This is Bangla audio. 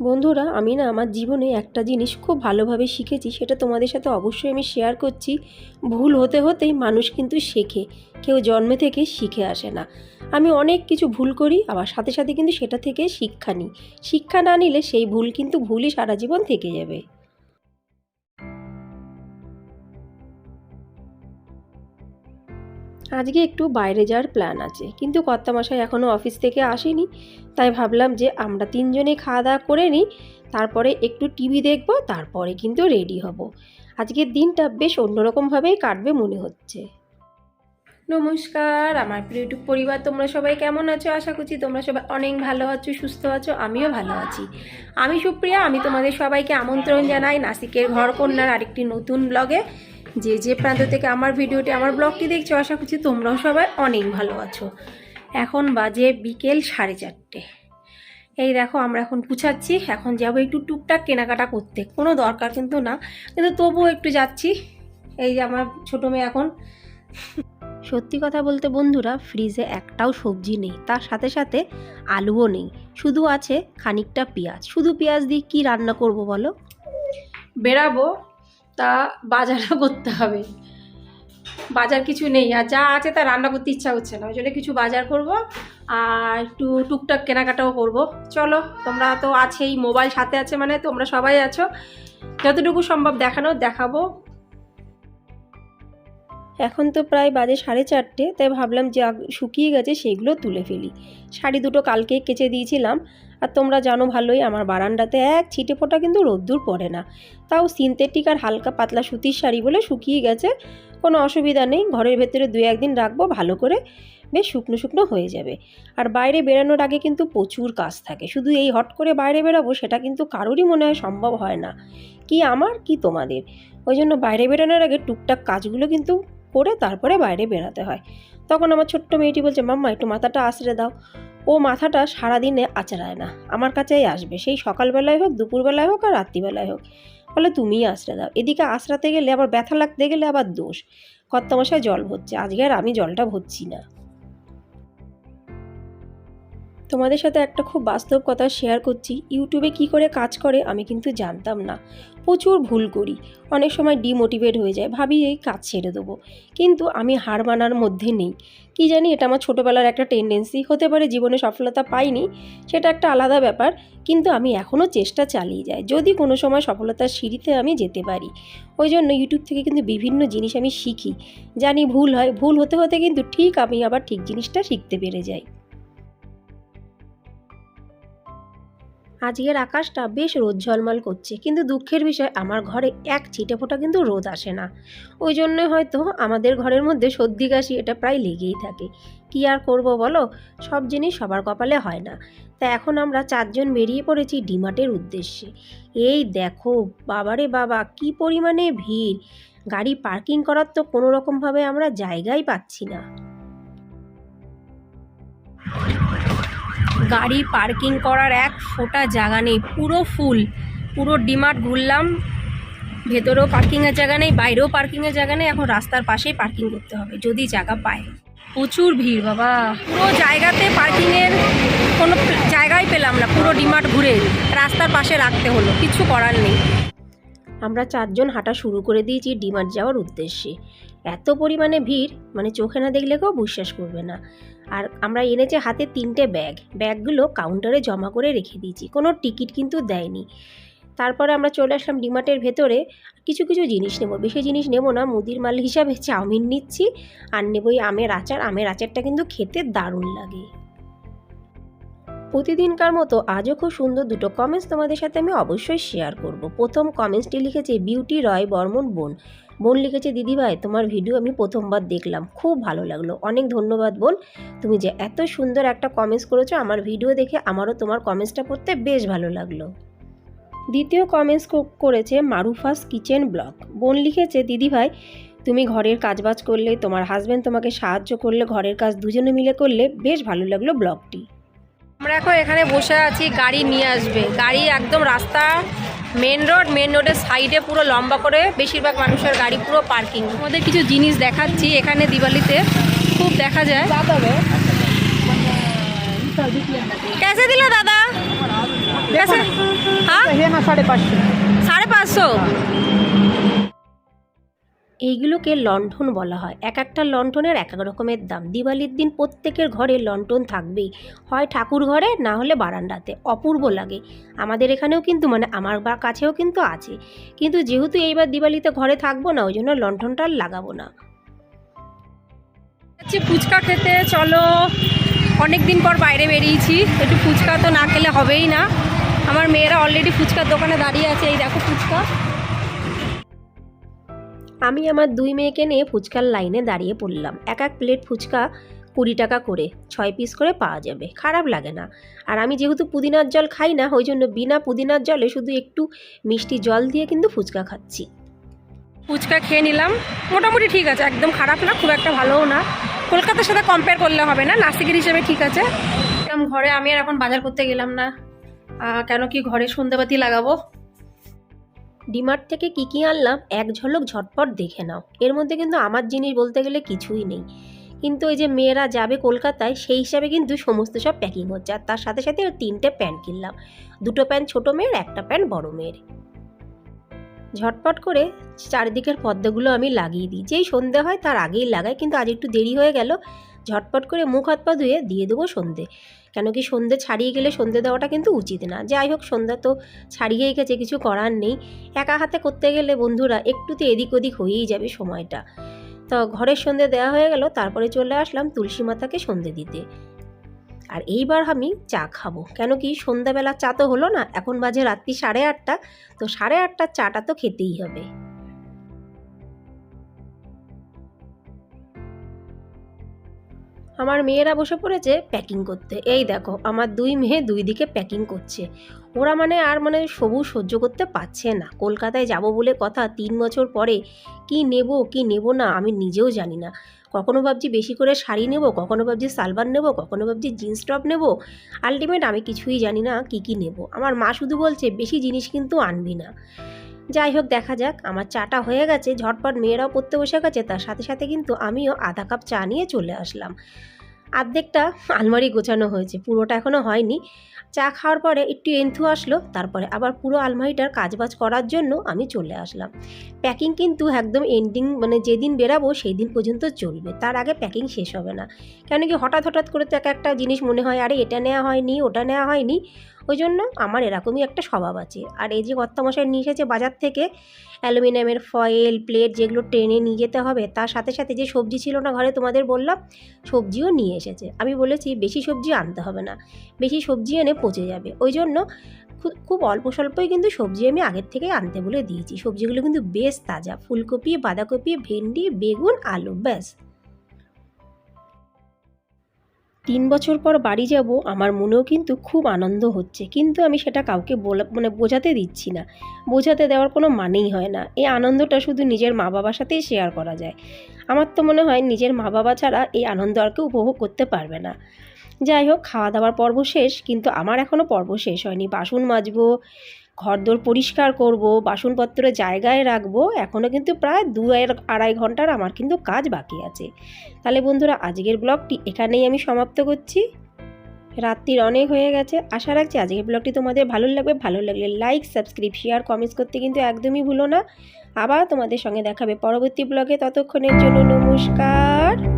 বন্ধুরা, আমি না আমার জীবনে একটা জিনিস খুব ভালোভাবে শিখেছি, সেটা তোমাদের সাথে অবশ্যই আমি শেয়ার করছি। ভুল হতে হতেই মানুষ কিন্তু শেখে, কেউ জন্মে থেকে শিখে আসে না। আমি অনেক কিছু ভুল করি, আবার সাথে সাথে কিন্তু সেটা থেকে শিক্ষা নিই। শিক্ষা না নিলে সেই ভুল কিন্তু ভুলই সারা জীবন থেকে যাবে। আজকে একটু বাইরে যাওয়ার প্ল্যান আছে। কিন্তু কর্তামশাই এখনও অফিস থেকে আসেনি। তাই ভাবলাম যে আমরা তিনজনে খাওয়া দাওয়া করে নিই, তারপরে একটু টিভি দেখব, তারপরে কিন্তু রেডি হব। আজকের দিনটা বেশ অন্যরকমভাবেই কাটবে মনে হচ্ছে। নমস্কার, আমার প্রিয় ইউটিউব পরিবার, তোমরা সবাই কেমন আছো? আশা করছি তোমরা সবাই অনেক ভালো আছো, সুস্থ আছো, আমিও ভালো আছি। আমি সুপ্রিয়া, আমি তোমাদের সবাইকে আমন্ত্রণ জানাই নাসিকের ঘর কন্যার আরেকটি নতুন ব্লগে যে যে প্রান্ত থেকে আমার ভিডিওটি, আমার ব্লগটি দেখছ, আশা করছি তোমরাও সবাই অনেক ভালো আছো। এখন বাজে বিকেল সাড়ে চারটে। এই দেখো, আমরা এখন গুছাচ্ছি, এখন যাব একটু টুকটাক কেনাকাটা করতে। কোনো দরকার কিন্তু না, কিন্তু তবুও একটু যাচ্ছি। এই যে আমার ছোটো মেয়ে এখন। সত্যি কথা বলতে বন্ধুরা, ফ্রিজে একটাও সবজি নেই, তার সাথে সাথে আলুও নেই। শুধু আছে খানিকটা পেঁয়াজ। শুধু পেঁয়াজ দিয়ে কী রান্না করব বলো? বেরাবো তা বাজারও করতে হবে। বাজার কিছু নেই, আর যা আছে তা রান্না করতে ইচ্ছা হচ্ছে না। ওই জন্য কিছু বাজার করব, আর একটু টুকটাক কেনাকাটাও করব। চলো, তোমরা তো আছেই, মোবাইল সাথে আছে মানে তোমরা সবাই আছো। যতটুকু সম্ভব দেখানো, দেখাবো। এখন তো প্রায় বাজে সাড়ে চারটে, তাই ভাবলাম যে শুকিয়ে গেছে সেগুলো তুলে ফেলি। শাড়ি দুটো কালকে কেচে দিয়েছিলাম, আর তোমরা জানো ভালোই আমার বারান্দাতে এক ছিটে ফোঁটা কিন্তু রোদ্দুর পড়ে না। তাও সিনথেটিক আর হালকা পাতলা সুতির শাড়ি বলে শুকিয়ে গেছে, কোনো অসুবিধা নেই, ঘরের ভেতরে দু একদিন রাখব ভালো করে, বেশ শুকনো শুকনো হয়ে যাবে। আর বাইরে বেরানোর আগে কিন্তু প্রচুর কাজ থাকে, শুধু এই হট করে বাইরে বেরাবো সেটা কিন্তু কারোরই মনে হয় সম্ভব হয় না। কি আমার, কি তোমাদের? ওই জন্য বাইরে বেরানোর আগে টুকটাক কাজগুলো কিন্তু করে তারপরে বাইরে বেরাতে হয়। তখন আমার ছোট্ট মেয়েটি বলছে, মাম্মা, একটু মাথাটা আঁচড়ে দাও। ও মাথাটা সারাদিনে আচড়ায় না, আমার কাছেই আসবে। সেই সকালবেলায় হোক, দুপুরবেলায় হোক আর রাত্রিবেলায় হোক। বলে, তুমিই আশ্রে দাও। এদিকে আশ্রাতে গেলে, আবার ব্যথা লাগতে গেলে আবার দোষ। কর্তামশায় জল ভরছে। আজকে আর আমি জলটা ভরছি না। তোমাদের সাথে একটা খুব বাস্তব কথা শেয়ার করছি। ইউটিউবে কি করে কাজ করে আমি কিন্তু জানতাম না। প্রচুর ভুল করি। অনেক সময় ডিমোটিভেট হয়ে যায়, ভাবি এই কাজ ছেড়ে দেবো। কিন্তু আমি হার মানার মধ্যে নেই। কি জানি এটা আমার ছোটোবেলার একটা টেন্ডেন্সি হতে পারে জীবনে সফলতা পাইনি, সেটা একটা আলাদা ব্যাপার। কিন্তু আমি এখনও চেষ্টা চালিয়ে যাই। যদি কোনো সময় সফলতার সিঁড়িতে আমি যেতে পারি। ওই জন্য ইউটিউব থেকে কিন্তু বিভিন্ন জিনিস আমি শিখি। জানি ভুল হয়, ভুল হতে হতে কিন্তু ঠিক আমি আবার ঠিক জিনিসটা শিখতে পেরে যাই। আজকের আকাশটা বেশ রোদ ঝলমল করছে, কিন্তু দুঃখের বিষয় আমার ঘরে এক ছিটে ফোঁটা কিন্তু রোদ আসে না। ওই জন্যই হয়তো আমাদের ঘরের মধ্যে সর্দি কাশি এটা প্রায় লেগেই থাকে। কি আর করব বলো? সব জিনিস সবার কপালে হয় না। তা এখন আমরা চারজন বেরিয়ে পড়েছি ডিমার্টের উদ্দেশ্যে। এই দেখো, বাবারে বাবা, কি পরিমাণে ভিড়! গাড়ি পার্কিং করার তো কোনো রকমভাবে আমরা জায়গাই পাচ্ছি না। গাড়ি পার্কিং করার এক ফোঁটা জায়গা নেই, পুরো ফুল। পুরো ডিমার্ট ঘুরলাম, ভেতরেও পার্কিংয়ের জায়গা নেই, বাইরেও পার্কিংয়ের জায়গা নেই, এখন রাস্তার পাশেই পার্কিং করতে হবে, যদি জায়গা পায়। প্রচুর ভিড়, বাবা। পুরো জায়গাতে পার্কিংয়ের কোনো জায়গাই পেলাম না, পুরো ডিমার্ট ঘুরে রাস্তার পাশে রাখতে হলো, কিছু করার নেই। আমরা চারজন হাঁটা শুরু করে দিয়েছি ডিমার্ট যাওয়ার উদ্দেশ্যে। এত পরিমাণে ভিড় মানে চোখে না দেখলে কেউ বিশ্বাস করবে না। আর আমরা এনেছি হাতে তিনটে ব্যাগ। ব্যাগগুলো কাউন্টারে জমা করে রেখে দিয়েছি। কোনো টিকিট কিন্তু দেয়নি। তারপরে আমরা চলে আসলাম ডিমার্টের ভেতরে। কিছু কিছু জিনিস নেব। বেশি জিনিস নেব না। মুদির মাল হিসাবে চাউমিন নিচ্ছি। আর নেবই আমের আচার। আমের আচারটা কিন্তু খেতে দারুণ লাগে। প্রতিদিনকার মতো আজও খুব সুন্দর দুটো কমেন্টস তোমাদের সাথে আমি অবশ্যই শেয়ার করব। প্রথম কমেন্টসটি লিখেছে বিউটি রয় বর্মন বোন বোন লিখেছে দিদিভাই তোমার ভিডিও আমি প্রথমবার দেখলাম। খুব ভালো লাগল। অনেক ধন্যবাদ বোন। তুমি যে এত সুন্দর একটা কমেন্টস করেছ, আমার ভিডিও দেখে আমারও তোমার কমেন্টসটা পড়তে বেশ ভালো লাগল। দ্বিতীয় কমেন্টস করেছে মারুফাস কিচেন ব্লগ। বোন লিখেছে দিদিভাই তুমি ঘরের কাজবাজ করলে, তোমার হাজব্যান্ড তোমাকে সাহায্য করলে, ঘরের কাজ দুজনে মিলে করলে বেশ ভালো লাগল ব্লগটি। আমরা এখন এখানে বসে আছি, গাড়ি নিয়ে আসবে। গাড়ি একদম রাস্তা মেন রোড মেন রোডের সাইডে পুরো লম্বা করে বেশিরভাগ মানুষের গাড়ি পুরো পার্কিং আমাদের কিছু জিনিস দেখাচ্ছি এখানে দিওয়ালিতে খুব দেখা যায় कैसे দিল দাদা कैसे हाँ है ना साढ़े पाँच सौ সাড়ে পাঁচশো এইগুলোকে লণ্ঠন বলা হয়। এক একটা লণ্ঠনের এক এক রকমের দাম। দিওয়ালির দিন প্রত্যেকের ঘরে লণ্ঠন থাকবেই। হয় ঠাকুর ঘরে, না হলে বারান্দাতে। অপূর্ব লাগে। আমাদের এখানেও কিন্তু মানে আমার বা কাছেও কিন্তু আছে। কিন্তু যেহেতু এইবার দিওয়ালিতে ঘরে থাকব না ওই জন্য লণ্ঠনটা লাগাবো না। হচ্ছে ফুচকা খেতে। চলো অনেক দিন পর বাইরে বেরিয়েছি। একটু ফুচকা তো না খেলে হবেই না। আমার মেয়েরা অলরেডি ফুচকার দোকানে দাঁড়িয়ে আছে। এই দেখো ফুচকা। আমি আমার দুই মেয়েকে নিয়ে ফুচকার লাইনে দাঁড়িয়ে পড়লাম। এক এক প্লেট ফুচকা কুড়ি টাকা করে ছয় পিস করে পাওয়া যাবে। খারাপ লাগে না। আর আমি যেহেতু পুদিনার জল খাই না ওই জন্য বিনা পুদিনার জলে শুধু একটু মিষ্টি জল দিয়ে কিন্তু ফুচকা খাচ্ছি। ফুচকা খেয়ে নিলাম। মোটামুটি ঠিক আছে একদম খারাপ না খুব একটা ভালোও না। কলকাতার সাথে কম্পেয়ার করলে হবে না নাসিকের হিসেবে ঠিক আছে। এরকম ঘরে আমি আর এখন বাজার করতে গেলাম না। কেন কি ঘরে সন্ধ্যাবাতি লাগাবো? ডিমার্ট থেকে কী কী আনলাম, এক ঝলক ঝটপট দেখে নাও। এর মধ্যে কিন্তু আমার জিনিস বলতে গেলে কিছুই নেই। কিন্তু ওই যে মেয়েরা যাবে কলকাতায়, সেই হিসাবে কিন্তু সমস্ত সব প্যাকিং হচ্ছে। আর তার সাথে সাথে তিনটে প্যান্ট কিনলাম। দুটো প্যান্ট ছোটো মেয়ের, একটা প্যান্ট বড় মেয়ের। ঝটপট করে চারিদিকের পদ্মগুলো আমি লাগিয়ে দিই। যেই সন্ধে হয় তার আগেই লাগাই, কিন্তু আজ একটু দেরি হয়ে গেল। ঝটপট করে মুখ হাত পা ধুয়ে দিয়ে দেবো সন্ধে। কেন কি সন্ধে ছাড়িয়ে গেলে সন্ধে দেওয়াটা কিন্তু উচিত না। যাই হোক, সন্ধ্যা তো ছাড়িয়েই গেছে, কিছু করার নেই। একা হাতে করতে গেলে বন্ধুরা একটুতে এদিক ওদিক হয়েই যাবে সময়টা। তো ঘরের সন্ধে দেওয়া হয়ে গেল, তারপরে চলে আসলাম তুলসী মাতাকে সন্ধে দিতে। আর এইবার আমি চা খাব। কেন কি সন্ধ্যাবেলা চা তো হলো না, এখন বাজে রাত্রি সাড়ে আটটা, তো সাড়ে আটটার চাটা তো খেতেই হবে। আমার মেয়েরা বসে পড়েছে প্যাকিং করতে। এই দেখো, আমার দুই মেয়ে দুই দিকে প্যাকিং করছে। ওরা মানে আর মানে সবুজ সহ্য করতে পারছে না। কলকাতায় যাব বলে কথা তিন বছর পরে, কি নেব কি নেব না আমি নিজেও জানি না। কখনো ভাবছি বেশি করে শাড়ি নেব, কখনো ভাবছি সালবার নেব, কখনো ভাবছি জিন্স টপ নেব। আলটিমেট আমি কিছুই জানি না কি কি নেব। আমার মা শুধু বলছে, বেশি জিনিস কিন্তু আনবি না। যাই হোক, দেখা যাক। আমার চাটা হয়ে গেছে, ঝটপট মেয়েরাও পড়তে বসে গেছে, তার সাথে সাথে কিন্তু আমিও আধা কাপ চা নিয়ে চলে আসলাম। আর্ধেকটা আলমারি গোছানো হয়েছে, পুরোটা এখনও হয়নি। চা খাওয়ার পরে একটু এন্থু আসলো, তারপরে আবার পুরো আলমারিটার কাজবাজ করার জন্য আমি চলে আসলাম। প্যাকিং কিন্তু একদম এন্ডিং মানে যেদিন বেরাবো সেই দিন পর্যন্ত চলবে, তার আগে প্যাকিং শেষ হবে না। কেন কি হঠাৎ হঠাৎ করে তো এক একটা জিনিস মনে হয়, আরে এটা নেওয়া হয়নি, ওটা নেওয়া হয়নি। ওই জন্য আমার এরকমই একটা স্বভাব আছে। আর এই যে কর্তামশাই নিয়ে এসেছে বাজার থেকে, অ্যালুমিনিয়ামের ফয়েল, প্লেট যেগুলো ট্রেনে নিয়ে যেতে হবে, তার সাথে সাথে যে সবজি ছিল না ঘরে তোমাদের বললাম, সবজিও নিয়ে এসেছে। আমি বলেছি, বেশি সবজি আনতে হবে না, বেশি সবজি এনে পচে যাবে। ওই জন্য খুব অল্প স্বল্পই কিন্তু সবজি আমি আগের থেকেই আনতে বলে দিয়েছি। সবজিগুলো কিন্তু বেশ তাজা, ফুলকপি, বাঁধাকপি, ভেন্ডি, বেগুন, আলু, ব্যাস। তিন বছর পর বাড়ি যাব, আমার মনেও কিন্তু খুব আনন্দ হচ্ছে। কিন্তু আমি সেটা কাউকে বলা মানে বোঝাতে দিচ্ছি না। বোঝাতে দেওয়ার কোনো মানেই হয় না। এই আনন্দটা শুধু নিজের মা বাবার সাথেই শেয়ার করা যায়। আমার তো মনে হয় নিজের মা বাবা ছাড়া এই আনন্দ আর কেউ উপভোগ করতে পারবে না। যাই হোক খাওয়া দাওয়ার পর্ব শেষ, কিন্তু আমার এখনও পর্ব শেষ হয়নি। বাসন মাজবো ঘরদোর পরিষ্কার করব বাসনপত্র জায়গায় রাখব এখনও কিন্তু প্রায় দু আড়াই ঘণ্টার আমার কিন্তু কাজ বাকি আছে। তাহলে বন্ধুরা, আজকের ব্লগটি এখানেই আমি সমাপ্ত করছি। রাত্রির অনেক হয়ে গেছে, আশা রাখছি আজকের ব্লগটি তোমাদের ভালো লাগবে। ভালো লাগলে লাইক সাবস্ক্রাইব শেয়ার কমেন্টস করতে কিন্তু একদমই ভুলো না। আবার তোমাদের সঙ্গে দেখাবে পরবর্তী ব্লগে। ততক্ষণের জন্য নমস্কার।